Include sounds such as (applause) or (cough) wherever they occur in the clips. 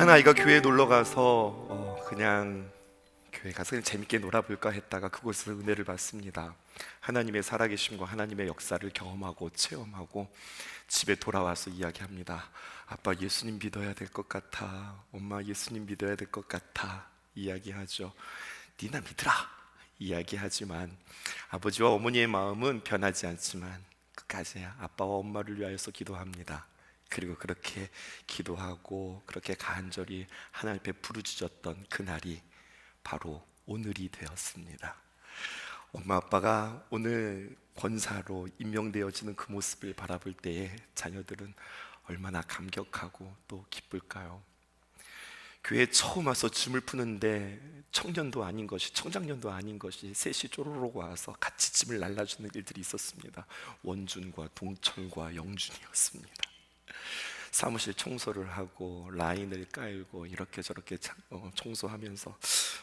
한 아이가 교회에 놀러 가서 어, 그냥 교회 가서 그냥 재밌게 놀아볼까 했다가 그곳에서 은혜를 받습니다. 하나님의 살아계심과 하나님의 역사를 경험하고 체험하고 집에 돌아와서 이야기합니다. 아빠 예수님 믿어야 될 것 같아. 엄마 예수님 믿어야 될 것 같아. 이야기하죠. 니나 믿으라. 이야기하지만 아버지와 어머니의 마음은 변하지 않지만 끝까지 아빠와 엄마를 위하여서 기도합니다. 그리고 그렇게 기도하고 그렇게 간절히 하나님 앞에 부르짖었던 그날이 바로 오늘이 되었습니다. 엄마 아빠가 오늘 권사로 임명되어지는 그 모습을 바라볼 때에 자녀들은 얼마나 감격하고 또 기쁠까요? 교회 처음 와서 짐을 푸는데 청년도 아닌 것이 청장년도 아닌 것이 셋이 쪼로록 와서 같이 짐을 날라주는 일들이 있었습니다. 원준과 동철과 영준이었습니다. 사무실 청소를 하고 라인을 깔고 이렇게 저렇게 차- 어, 청소하면서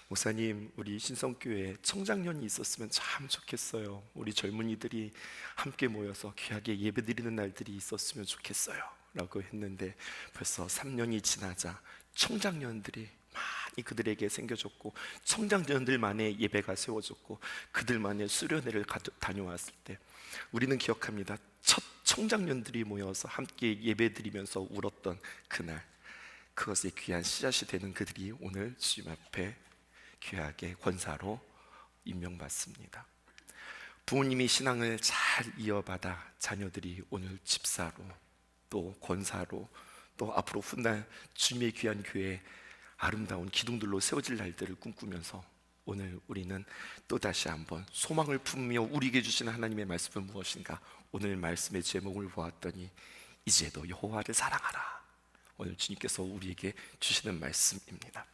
목사님 우리 신성교회 청장년이 있었으면 참 좋겠어요. 우리 젊은이들이 함께 모여서 귀하게 예배드리는 날들이 있었으면 좋겠어요. 라고 했는데 벌써 3년이 지나자 청장년들이 많이 그들에게 생겨졌고 청장년들만의 예배가 세워졌고 그들만의 수련회를 다녀왔을 때 우리는 기억합니다. 첫 청장년들이 모여서 함께 예배드리면서 울었던 그날 그것의 귀한 씨앗이 되는 그들이 오늘 주님 앞에 귀하게 권사로 임명받습니다. 부모님이 신앙을 잘 이어받아 자녀들이 오늘 집사로 또 권사로 또 앞으로 훗날 주님의 귀한 교회 아름다운 기둥들로 세워질 날들을 꿈꾸면서 오늘 우리는 또 다시 한번 소망을 품으며 우리에게 주시는 하나님의 말씀은 무엇인가? 오늘 말씀의 제목을 보았더니 이제도 여호와를 사랑하라. 오늘 주님께서 우리에게 주시는 말씀입니다.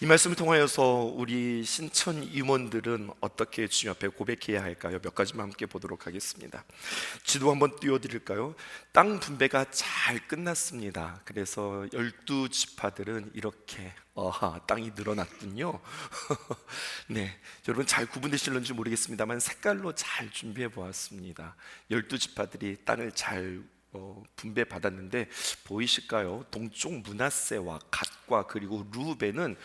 이 말씀을 통하여서 우리 신천 임원들은 어떻게 주님 앞에 고백해야 할까요? 몇 가지만 함께 보도록 하겠습니다. 지도 한번 띄워드릴까요? 땅 분배가 잘 끝났습니다. 그래서 열두 지파들은 이렇게 어하 땅이 늘어났군요. (laughs) 네, 여러분 잘 구분되실런지 모르겠습니다만 색깔로 잘 준비해 보았습니다. 열두 지파들이 땅을 잘 어, 분배 받았는데 보이실까요? 동쪽 문하세와 갓과 그리고 루벤은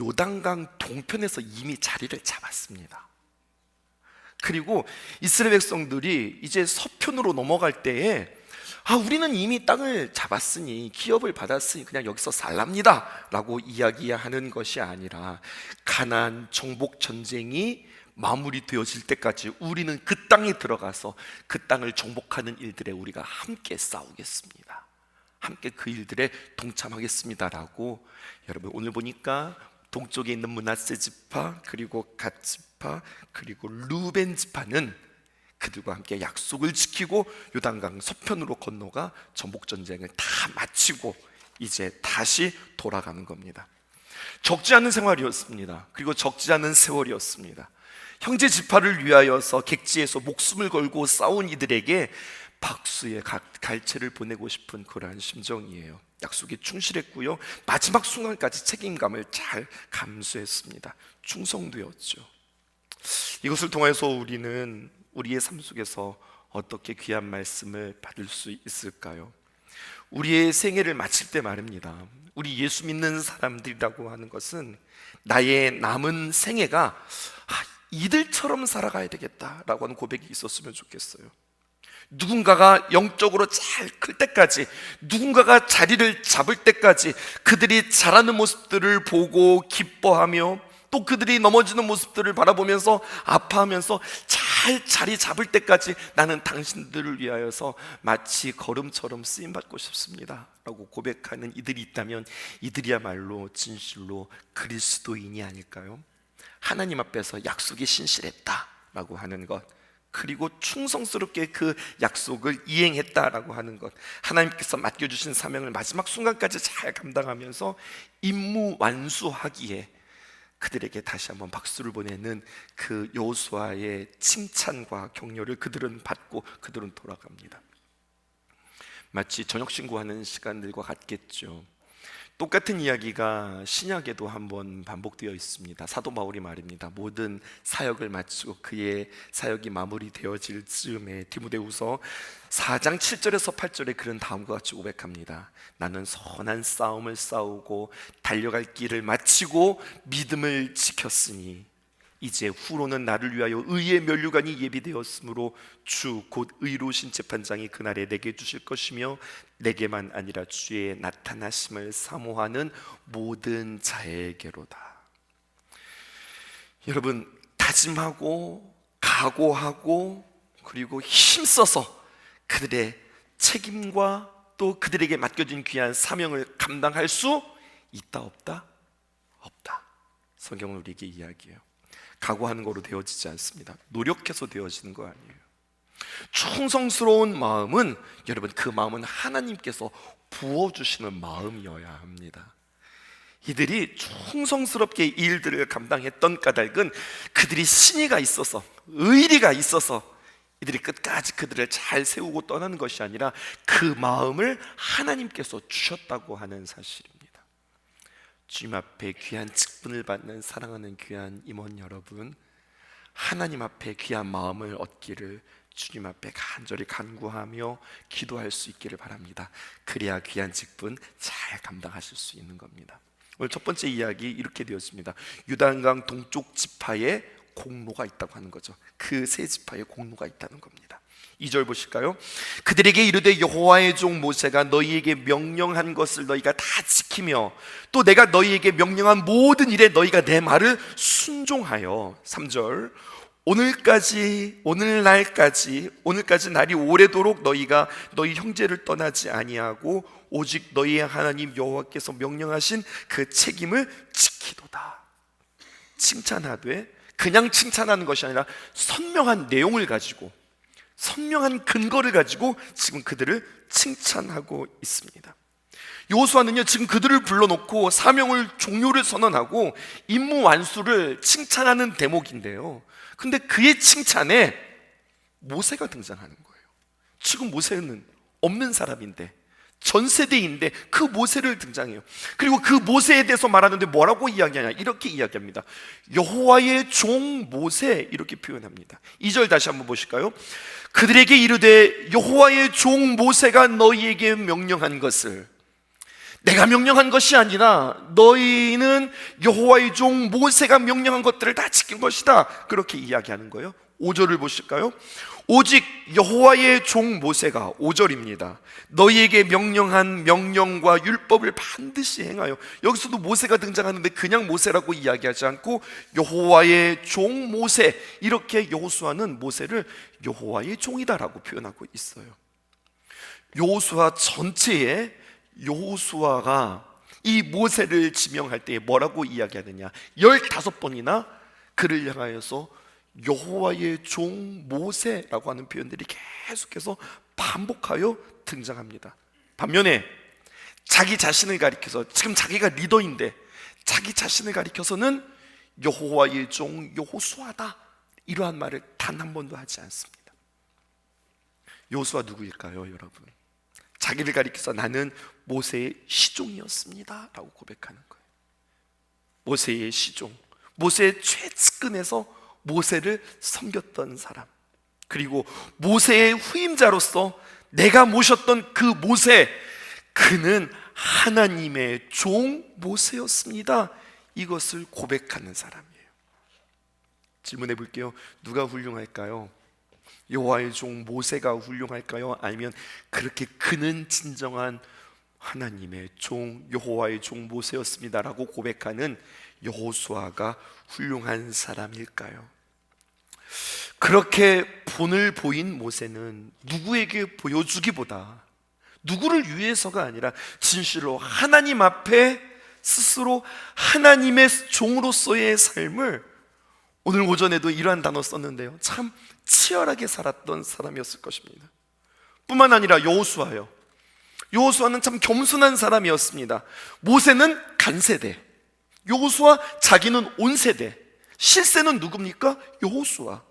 요단강 동편에서 이미 자리를 잡았습니다. 그리고 이스라엘 백성들이 이제 서편으로 넘어갈 때에 아 우리는 이미 땅을 잡았으니 기업을 받았으니 그냥 여기서 살랍니다라고 이야기하는 것이 아니라 가난 정복 전쟁이 마무리되어질 때까지 우리는 그 땅에 들어가서 그 땅을 정복하는 일들에 우리가 함께 싸우겠습니다. 함께 그 일들에 동참하겠습니다라고 여러분 오늘 보니까 동쪽에 있는 문하세 지파 그리고 갓 지파 그리고 루벤 지파는 그들과 함께 약속을 지키고 요단강 서편으로 건너가 전복 전쟁을 다 마치고 이제 다시 돌아가는 겁니다. 적지 않은 생활이었습니다. 그리고 적지 않은 세월이었습니다. 형제 지파를 위하여서 객지에서 목숨을 걸고 싸운 이들에게 박수의 가- 갈채를 보내고 싶은 그러한 심정이에요. 약속에 충실했고요. 마지막 순간까지 책임감을 잘 감수했습니다. 충성되었죠. 이것을 통해서 우리는 우리의 삶 속에서 어떻게 귀한 말씀을 받을 수 있을까요? 우리의 생애를 마칠 때 말입니다. 우리 예수 믿는 사람들이라고 하는 것은 나의 남은 생애가 아, 이들처럼 살아가야 되겠다라고 하는 고백이 있었으면 좋겠어요. 누군가가 영적으로 잘 클 때까지 누군가가 자리를 잡을 때까지 그들이 자라는 모습들을 보고 기뻐하며 또 그들이 넘어지는 모습들을 바라보면서 아파하면서 잘 자리 잡을 때까지 나는 당신들을 위하여서 마치 걸음처럼 쓰임 받고 싶습니다. 라고 고백하는 이들이 있다면 이들이야말로 진실로 그리스도인이 아닐까요? 하나님 앞에서 약속이 신실했다라고 하는 것 그리고 충성스럽게 그 약속을 이행했다라고 하는 것 하나님께서 맡겨주신 사명을 마지막 순간까지 잘 감당하면서 임무 완수하기에 그들에게 다시 한번 박수를 보내는 그 여호수아의 칭찬과 격려를 그들은 받고 그들은 돌아갑니다. 마치 저녁 신고하는 시간들과 같겠죠. 똑같은 이야기가 신약에도 한번 반복되어 있습니다. 사도 바울이 말입니다. 모든 사역을 마치고 그의 사역이 마무리되어질 즈음에 디모데후서 4장 7절에서 8절에 그런 다음과 같이 고백합니다. 나는 선한 싸움을 싸우고 달려갈 길을 마치고 믿음을 지켰으니 이제 후로는 나를 위하여 의의 면류관이 예비되었으므로 주 곧 의로우신 재판장이 그날에 내게 주실 것이며 내게만 아니라 주의 나타나심을 사모하는 모든 자에게로다. 여러분 다짐하고 각오하고 그리고 힘써서 그들의 책임과 또 그들에게 맡겨진 귀한 사명을 감당할 수 있다 없다? 없다. 성경은 우리에게 이야기해요. 각오하는 거로 되어지지 않습니다. 노력해서 되어지는 거 아니에요. 충성스러운 마음은 여러분 그 마음은 하나님께서 부어 주시는 마음이어야 합니다. 이들이 충성스럽게 이 일들을 감당했던 까닭은 그들이 신의가 있어서 의리가 있어서 이들이 끝까지 그들을 잘 세우고 떠나는 것이 아니라 그 마음을 하나님께서 주셨다고 하는 사실입니다. 주님 앞에 귀한 직분을 받는 사랑하는 귀한 임원 여러분, 하나님 앞에 귀한 마음을 얻기를 주님 앞에 간절히 간구하며 기도할 수 있기를 바랍니다. 그래야 귀한 직분 잘 감당하실 수 있는 겁니다. 오늘 첫 번째 이야기 이렇게 되었습니다. 유단강 동쪽 지파에 공로가 있다고 하는 거죠. 그 세 지파에 공로가 있다는 겁니다. 2절 보실까요? 그들에게 이르되 여호와의 종 모세가 너희에게 명령한 것을 너희가 다 지키며 또 내가 너희에게 명령한 모든 일에 너희가 내 말을 순종하여 3절 오늘까지 오늘날까지 오늘까지 날이 오래도록 너희가 너희 형제를 떠나지 아니하고 오직 너희의 하나님 여호와께서 명령하신 그 책임을 지키도다. 칭찬하되 그냥 칭찬하는 것이 아니라 선명한 내용을 가지고 선명한 근거를 가지고 지금 그들을 칭찬하고 있습니다. 요수아는요 지금 그들을 불러놓고 사명을 종료를 선언하고 임무 완수를 칭찬하는 대목인데요. 근데 그의 칭찬에 모세가 등장하는 거예요. 지금 모세는 없는 사람인데 전 세대인데 그 모세를 등장해요. 그리고 그 모세에 대해서 말하는데 뭐라고 이야기하냐? 이렇게 이야기합니다. 여호와의 종 모세 이렇게 표현합니다. 2절 다시 한번 보실까요? 그들에게 이르되 여호와의 종 모세가 너희에게 명령한 것을 내가 명령한 것이 아니라 너희는 여호와의 종 모세가 명령한 것들을 다 지킨 것이다. 그렇게 이야기하는 거예요. 5절을 보실까요? 오직 여호와의 종 모세가 5절입니다. 너희에게 명령한 명령과 율법을 반드시 행하여 여기서도 모세가 등장하는데 그냥 모세라고 이야기하지 않고 여호와의 종 모세 이렇게 여호수아는 모세를 여호와의 종이다라고 표현하고 있어요. 여호수아 전체에 여호수아가 이 모세를 지명할 때 뭐라고 이야기하느냐? 15번이나 그를 향하여서 여호와의 종 모세라고 하는 표현들이 계속해서 반복하여 등장합니다. 반면에 자기 자신을 가리켜서 지금 자기가 리더인데 자기 자신을 가리켜서는 여호와의 종 여호수아다 이러한 말을 단 한 번도 하지 않습니다. 여호수아 누구일까요, 여러분? 자기를 가리켜서 나는 모세의 시종이었습니다라고 고백하는 거예요. 모세의 시종, 모세의 최측근에서 모세를 섬겼던 사람 그리고 모세의 후임자로서 내가 모셨던 그 모세 그는 하나님의 종 모세였습니다 이것을 고백하는 사람이에요 질문해 볼게요 누가 훌륭할까요? 여호와의 종 모세가 훌륭할까요? 아니면 그렇게 그는 진정한 하나님의 종 여호와의 종 모세였습니다라고 고백하는 여호수아가 훌륭한 사람일까요? 그렇게 본을 보인 모세는 누구에게 보여주기보다 누구를 위해서가 아니라 진실로 하나님 앞에 스스로 하나님의 종으로서의 삶을 오늘 오전에도 이러한 단어 썼는데요. 참 치열하게 살았던 사람이었을 것입니다. 뿐만 아니라 여호수아요. 여호수아는 참 겸손한 사람이었습니다. 모세는 간세대, 여호수아 자기는 온 세대. 실세는 누굽니까? 여호수아.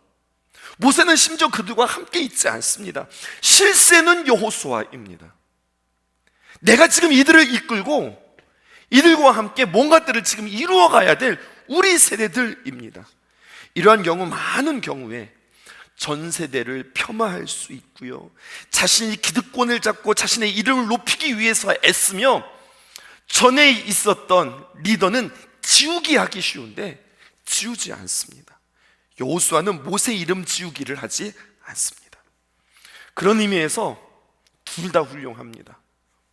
모세는 심지어 그들과 함께 있지 않습니다. 실세는 여호수아입니다. 내가 지금 이들을 이끌고 이들과 함께 뭔가들을 지금 이루어 가야 될 우리 세대들입니다. 이러한 경우 많은 경우에 전 세대를 폄하할 수 있고요. 자신이 기득권을 잡고 자신의 이름을 높이기 위해서 애쓰며 전에 있었던 리더는 지우기 하기 쉬운데 지우지 않습니다. 여호수아는 모세 이름 지우기를 하지 않습니다. 그런 의미에서 둘 다 훌륭합니다.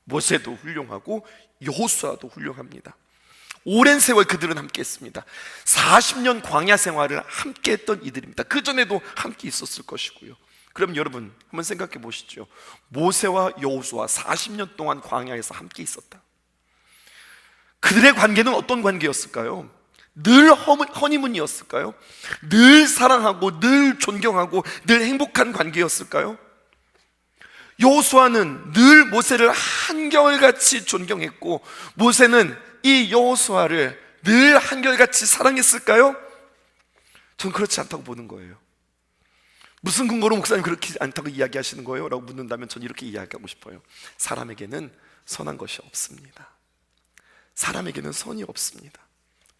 모세도 훌륭하고 여호수아도 훌륭합니다. 오랜 세월 그들은 함께 했습니다. 40년 광야 생활을 함께 했던 이들입니다. 그 전에도 함께 있었을 것이고요. 그럼 여러분 한번 생각해 보시죠. 모세와 여호수아 40년 동안 광야에서 함께 있었다. 그들의 관계는 어떤 관계였을까요? 늘 허니문이었을까요? 늘 사랑하고 늘 존경하고 늘 행복한 관계였을까요? 여호수아는 늘 모세를 한결같이 존경했고 모세는 이 여호수아를 늘 한결같이 사랑했을까요? 전 그렇지 않다고 보는 거예요. 무슨 근거로 목사님 그렇게 않다고 이야기하시는 거예요? 라고 묻는다면 전 이렇게 이야기하고 싶어요. 사람에게는 선한 것이 없습니다. 사람에게는 선이 없습니다.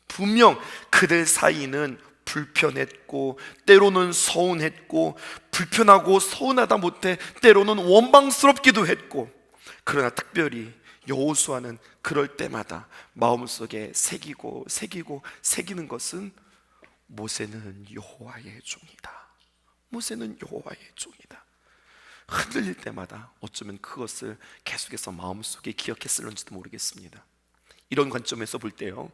분명 그들 사이는 불편했고 때로는 서운했고 불편하고 서운하다 못해 때로는 원망스럽기도 했고 그러나 특별히 여호수아는 그럴 때마다 마음속에 새기고 새기고 새기는 것은 모세는 여호와의 종이다. 모세는 여호와의 종이다. 흔들릴 때마다 어쩌면 그것을 계속해서 마음속에 기억했을런지도 모르겠습니다. 이런 관점에서 볼 때요.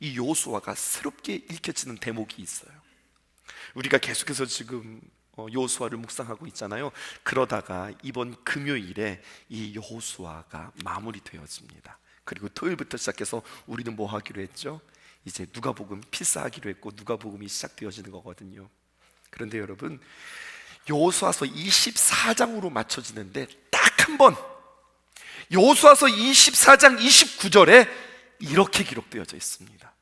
이 요수아가 새롭게 읽혀지는 대목이 있어요. 우리가 계속해서 지금 어, 여호수아를 묵상하고 있잖아요. 그러다가 이번 금요일에 이 여호수아가 마무리되어집니다. 그리고 토요일부터 시작해서 우리는 뭐 하기로 했죠? 이제 누가복음 필사하기로 했고 누가복음이 시작되어지는 거거든요. 그런데 여러분 여호수아서 24장으로 맞춰지는데 딱 한번 여호수아서 24장 29절에 이렇게 기록되어져 있습니다.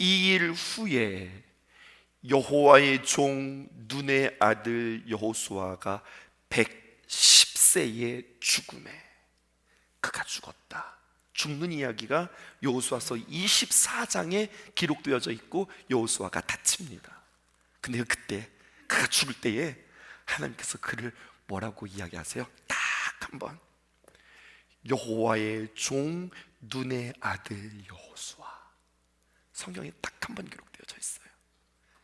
이 일 후에 여호와의 종 눈의 아들 여호수아가 110세의 죽음에 그가 죽었다. 죽는 이야기가 여호수아서 24장에 기록되어져 있고 여호수아가 다칩니다. 근데 그때 그가 죽을 때에 하나님께서 그를 뭐라고 이야기하세요? 딱 한번 여호와의 종 눈의 아들 여호수아 성경에 딱 한 번 기록되어져 있어요.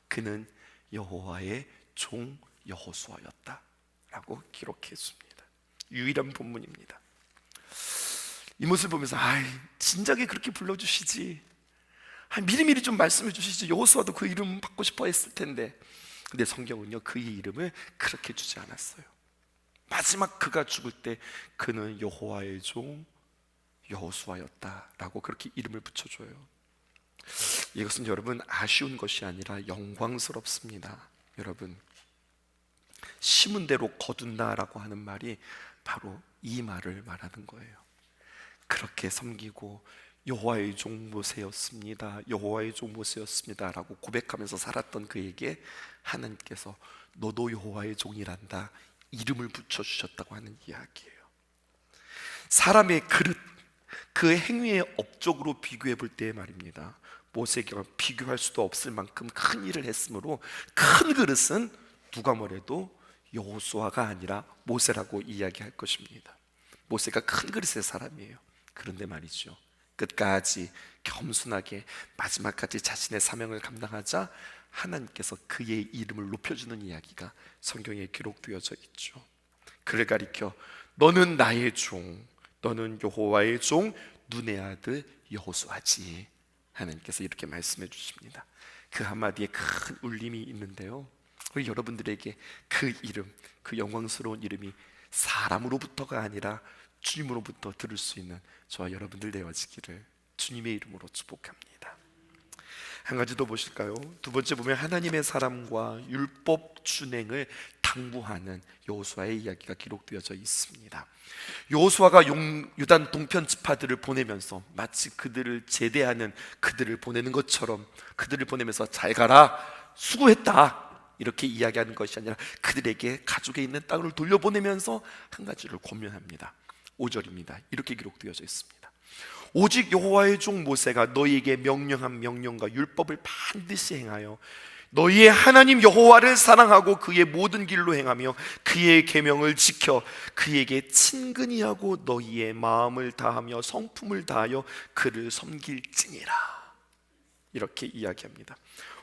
그는 여호와의 종 여호수아였다라고 기록했습니다. 유일한 본문입니다. 이 모습을 보면서 아, 진작에 그렇게 불러주시지. 아, 미리미리 좀 말씀해 주시지. 여호수아도 그 이름 받고 싶어 했을 텐데. 근데 성경은요 그의 이름을 그렇게 주지 않았어요. 마지막 그가 죽을 때 그는 여호와의 종 여호수아였다라고 그렇게 이름을 붙여줘요. 이것은 여러분 아쉬운 것이 아니라 영광스럽습니다. 여러분 심은 대로 거둔다라고 하는 말이 바로 이 말을 말하는 거예요. 그렇게 섬기고 여호와의 종 모세였습니다. 여호와의 종 모세였습니다라고 고백하면서 살았던 그에게 하나님께서 너도 여호와의 종이란다 이름을 붙여 주셨다고 하는 이야기예요. 사람의 그릇 그 행위의 업적으로 비교해 볼 때 말입니다. 모세에게 비교할 수도 없을 만큼 큰 일을 했으므로 큰 그릇은 누가 뭐래도 여호수아가 아니라 모세라고 이야기할 것입니다. 모세가 큰 그릇의 사람이에요. 그런데 말이죠. 끝까지 겸손하게 마지막까지 자신의 사명을 감당하자 하나님께서 그의 이름을 높여주는 이야기가 성경에 기록되어져 있죠. 그를 가리켜 너는 나의 종, 너는 여호와의 종, 눈의 아들 여호수아지. 하나님께서 이렇게 말씀해 주십니다. 그 한마디에 큰 울림이 있는데요. 우리 여러분들에게 그 이름, 그 영광스러운 이름이 사람으로부터가 아니라 주님으로부터 들을 수 있는 저와 여러분들 되어지기를 주님의 이름으로 축복합니다. 한 가지 더 보실까요? 두 번째 보면 하나님의 사람과 율법 준행을 당부하는 여호수아의 이야기가 기록되어져 있습니다. 여호수아가 유단 동편 지파들을 보내면서 마치 그들을 제대하는 그들을 보내는 것처럼 그들을 보내면서 잘 가라 수고했다 이렇게 이야기하는 것이 아니라 그들에게 가족에 있는 땅을 돌려보내면서 한 가지를 권면합니다. 5절입니다. 이렇게 기록되어져 있습니다. 오직 여호와의 종 모세가 너희에게 명령한 명령과 율법을 반드시 행하여 너희의 하나님 여호와를 사랑하고 그의 모든 길로 행하며 그의 계명을 지켜 그에게 친근히 하고 너희의 마음을 다하며 성품을 다하여 그를 섬길지니라 이렇게 이야기합니다.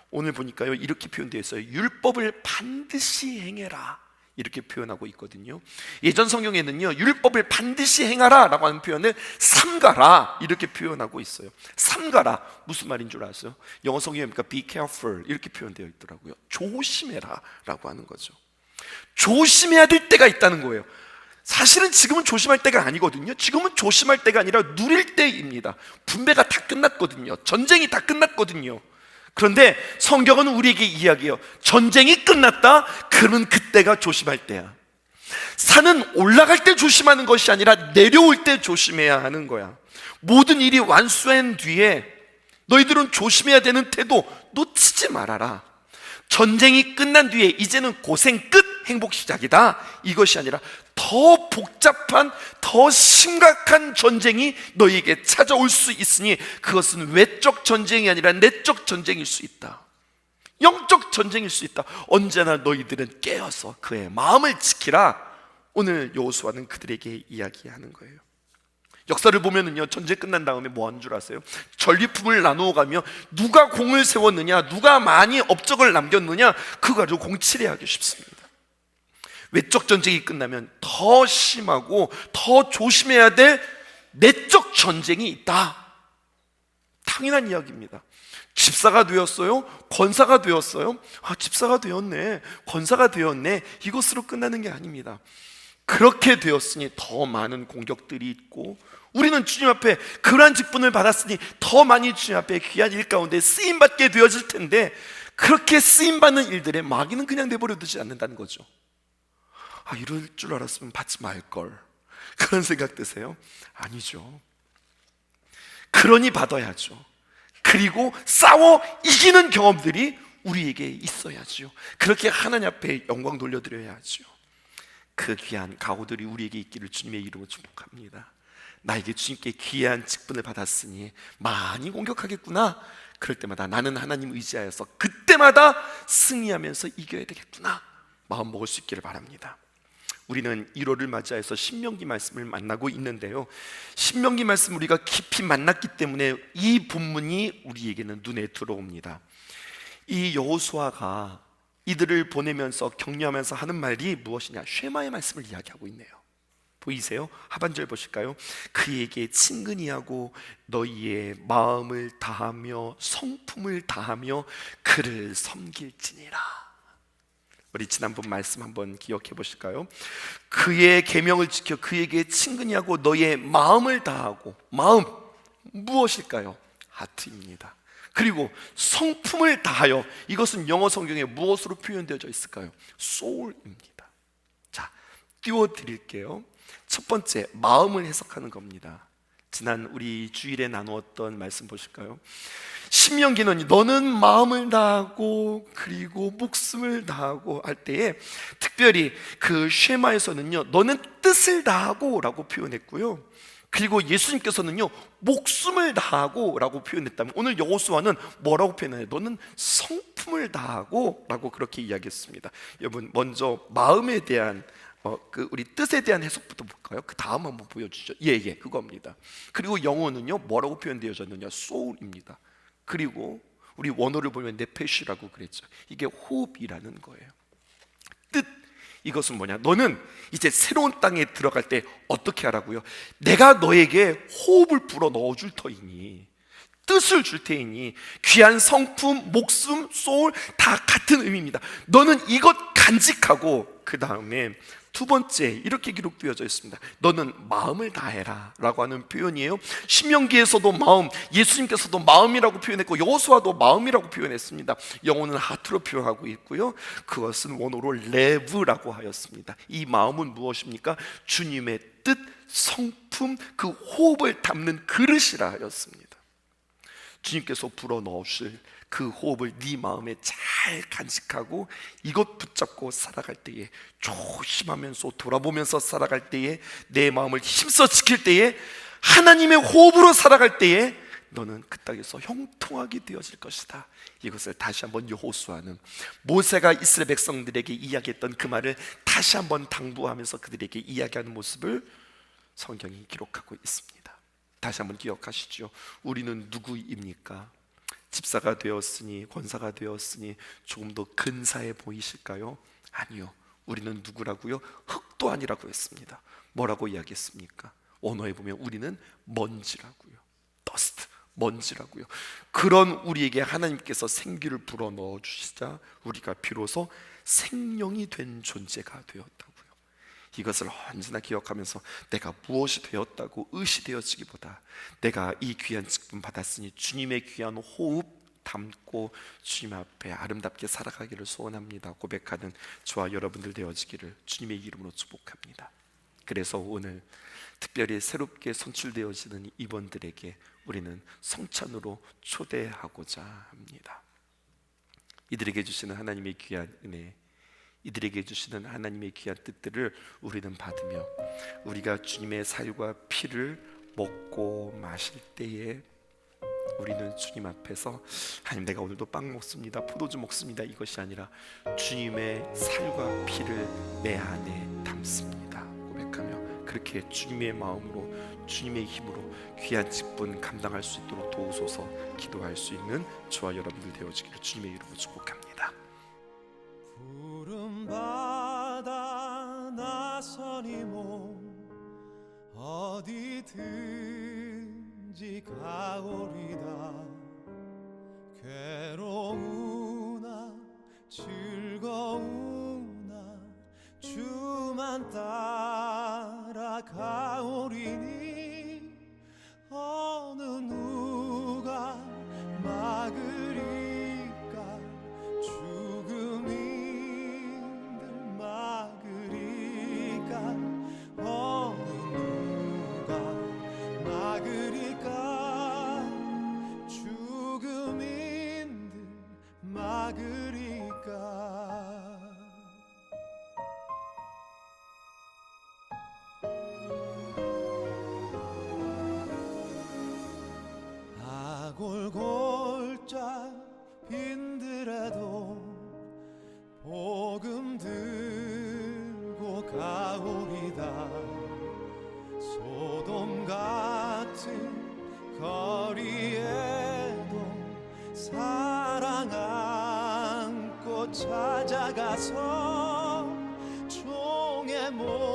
오늘 보니까요 이렇게 표현되어 있어요. 율법을 반드시 행해라. 이렇게 표현하고 있거든요. 예전 성경에는요, 율법을 반드시 행하라 라고 하는 표현을 삼가라 이렇게 표현하고 있어요. 삼가라 무슨 말인 줄 아세요? 영어 성경에 보니까 be careful 이렇게 표현되어 있더라고요. 조심해라 라고 하는 거죠. 조심해야 될 때가 있다는 거예요. 사실은 지금은 조심할 때가 아니거든요. 지금은 조심할 때가 아니라 누릴 때입니다. 분배가 다 끝났거든요. 전쟁이 다 끝났거든요. 그런데 성경은 우리에게 이야기해요. 전쟁이 끝났다? 그러면 그때가 조심할 때야. 산은 올라갈 때 조심하는 것이 아니라 내려올 때 조심해야 하는 거야. 모든 일이 완수한 뒤에 너희들은 조심해야 되는 태도 놓치지 말아라. 전쟁이 끝난 뒤에 이제는 고생 끝, 행복 시작이다. 이것이 아니라 더 복잡한, 더 심각한 전쟁이 너희에게 찾아올 수 있으니 그것은 외적 전쟁이 아니라 내적 전쟁일 수 있다. 영적 전쟁일 수 있다. 언제나 너희들은 깨어서 그의 마음을 지키라. 오늘 여호수아는 그들에게 이야기하는 거예요. 역사를 보면은요 전쟁 끝난 다음에 뭐한줄 아세요? 전리품을 나누어 가며 누가 공을 세웠느냐, 누가 많이 업적을 남겼느냐 그거 가지고 공치레하기 쉽습니다. 외적 전쟁이 끝나면 더 심하고 더 조심해야 될 내적 전쟁이 있다. 당연한 이야기입니다. 집사가 되었어요? 권사가 되었어요? 아, 집사가 되었네. 권사가 되었네. 이것으로 끝나는 게 아닙니다. 그렇게 되었으니 더 많은 공격들이 있고 우리는 주님 앞에 그러한 직분을 받았으니 더 많이 주님 앞에 귀한 일 가운데 쓰임 받게 되어질 텐데 그렇게 쓰임 받는 일들에 마귀는 그냥 내버려 두지 않는다는 거죠. 아, 이럴 줄 알았으면 받지 말 걸. 그런 생각 드세요? 아니죠. 그러니 받아야죠. 그리고 싸워 이기는 경험들이 우리에게 있어야죠. 그렇게 하나님 앞에 영광 돌려드려야죠. 그 귀한 가호들이 우리에게 있기를 주님의 이름으로 축복합니다. 나에게 주님께 귀한 직분을 받았으니 많이 공격하겠구나. 그럴 때마다 나는 하나님 의지하여서 그때마다 승리하면서 이겨야 되겠구나. 마음 먹을 수 있기를 바랍니다. 우리는 1월을 맞이해서 신명기 말씀을 만나고 있는데요. 신명기 말씀 우리가 깊이 만났기 때문에 이 본문이 우리에게는 눈에 들어옵니다. 이 여호수아가 이들을 보내면서 격려하면서 하는 말이 무엇이냐? 쉐마의 말씀을 이야기하고 있네요. 보이세요? 하반절 보실까요? 그에게 친근히 하고 너희의 마음을 다하며 성품을 다하며 그를 섬길지니라. 우리 지난번 말씀 한번 기억해 보실까요? 그의 계명을 지켜 그에게 친근히 하고 너의 마음을 다하고 마음 무엇일까요? 하트입니다. 그리고 성품을 다하여 이것은 영어 성경에 무엇으로 표현되어져 있을까요? soul입니다. 자, 띄워 드릴게요. 첫 번째 마음을 해석하는 겁니다. 지난 우리 주일에 나누었던 말씀 보실까요? 신명기는 너는 마음을 다하고 그리고 목숨을 다하고 할 때에 특별히 그 쉐마에서는요 너는 뜻을 다하고라고 표현했고요. 그리고 예수님께서는요 목숨을 다하고라고 표현했다면 오늘 여호수아는 뭐라고 표현해요? 너는 성품을 다하고라고 그렇게 이야기했습니다. 여러분 먼저 마음에 대한 어, 그 우리 뜻에 대한 해석부터 볼까요? 그 다음 한번 보여주죠. 예, 예, 그겁니다. 그리고 영어는요 뭐라고 표현되어졌느냐? soul입니다. 그리고 우리 원어를 보면 네페시라고 그랬죠. 이게 호흡이라는 거예요. 뜻 이것은 뭐냐? 너는 이제 새로운 땅에 들어갈 때 어떻게 하라고요? 내가 너에게 호흡을 불어 넣어 줄 터이니 뜻을 줄 테이니 귀한 성품, 목숨, 소울 다 같은 의미입니다. 너는 이것 간직하고 그 다음에 두 번째 이렇게 기록되어져 있습니다. 너는 마음을 다해라 라고 하는 표현이에요. 신명기에서도 마음, 예수님께서도 마음이라고 표현했고 여호수아도 마음이라고 표현했습니다. 영어는 하트로 표현하고 있고요. 그것은 원어로 레브라고 하였습니다. 이 마음은 무엇입니까? 주님의 뜻, 성품, 그 호흡을 담는 그릇이라 하였습니다. 주님께서 불어 넣으실 그 호흡을 네 마음에 잘 간직하고 이것 붙잡고 살아갈 때에 조심하면서 돌아보면서 살아갈 때에 내 마음을 힘써 지킬 때에 하나님의 호흡으로 살아갈 때에 너는 그 땅에서 형통하게 되어질 것이다. 이것을 다시 한번 여호수아는 모세가 이스라엘 백성들에게 이야기했던 그 말을 다시 한번 당부하면서 그들에게 이야기하는 모습을 성경이 기록하고 있습니다. 다시 한번 기억하시죠. 우리는 누구입니까? 집사가 되었으니 권사가 되었으니 조금 더 근사해 보이실까요? 아니요. 우리는 누구라고요? 흙도 아니라고 했습니다. 뭐라고 이야기했습니까? 언어에 보면 우리는 먼지라고요. dust, 먼지라고요. 그런 우리에게 하나님께서 생기를 불어 넣어 주시자 우리가 비로소 생명이 된 존재가 되었다고요. 이것을 언제나 기억하면서 내가 무엇이 되었다고 의시되어지기보다 내가 이 귀한 직분 받았으니 주님의 귀한 호흡 담고 주님 앞에 아름답게 살아가기를 소원합니다. 고백하는 저와 여러분들 되어지기를 주님의 이름으로 축복합니다. 그래서 오늘 특별히 새롭게 선출되어지는 이번들에게 우리는 성찬으로 초대하고자 합니다. 이들에게 주시는 하나님의 귀한 은혜, 이들에게 주시는 하나님의 귀한 뜻들을 우리는 받으며 우리가 주님의 살과 피를 먹고 마실 때에 우리는 주님 앞에서 하나님 내가 오늘도 빵 먹습니다. 포도주 먹습니다. 이것이 아니라 주님의 살과 피를 내 안에 담습니다. 고백하며 그렇게 주님의 마음으로 주님의 힘으로 귀한 직분 감당할 수 있도록 도우소서 기도할 수 있는 저와 여러분들 되어지기를 주님의 이름으로 축복합니다 푸른 바다 나선이 몸 어디든지 가오리다. 괴로우나 즐거우나 주만 따라 가오리니 종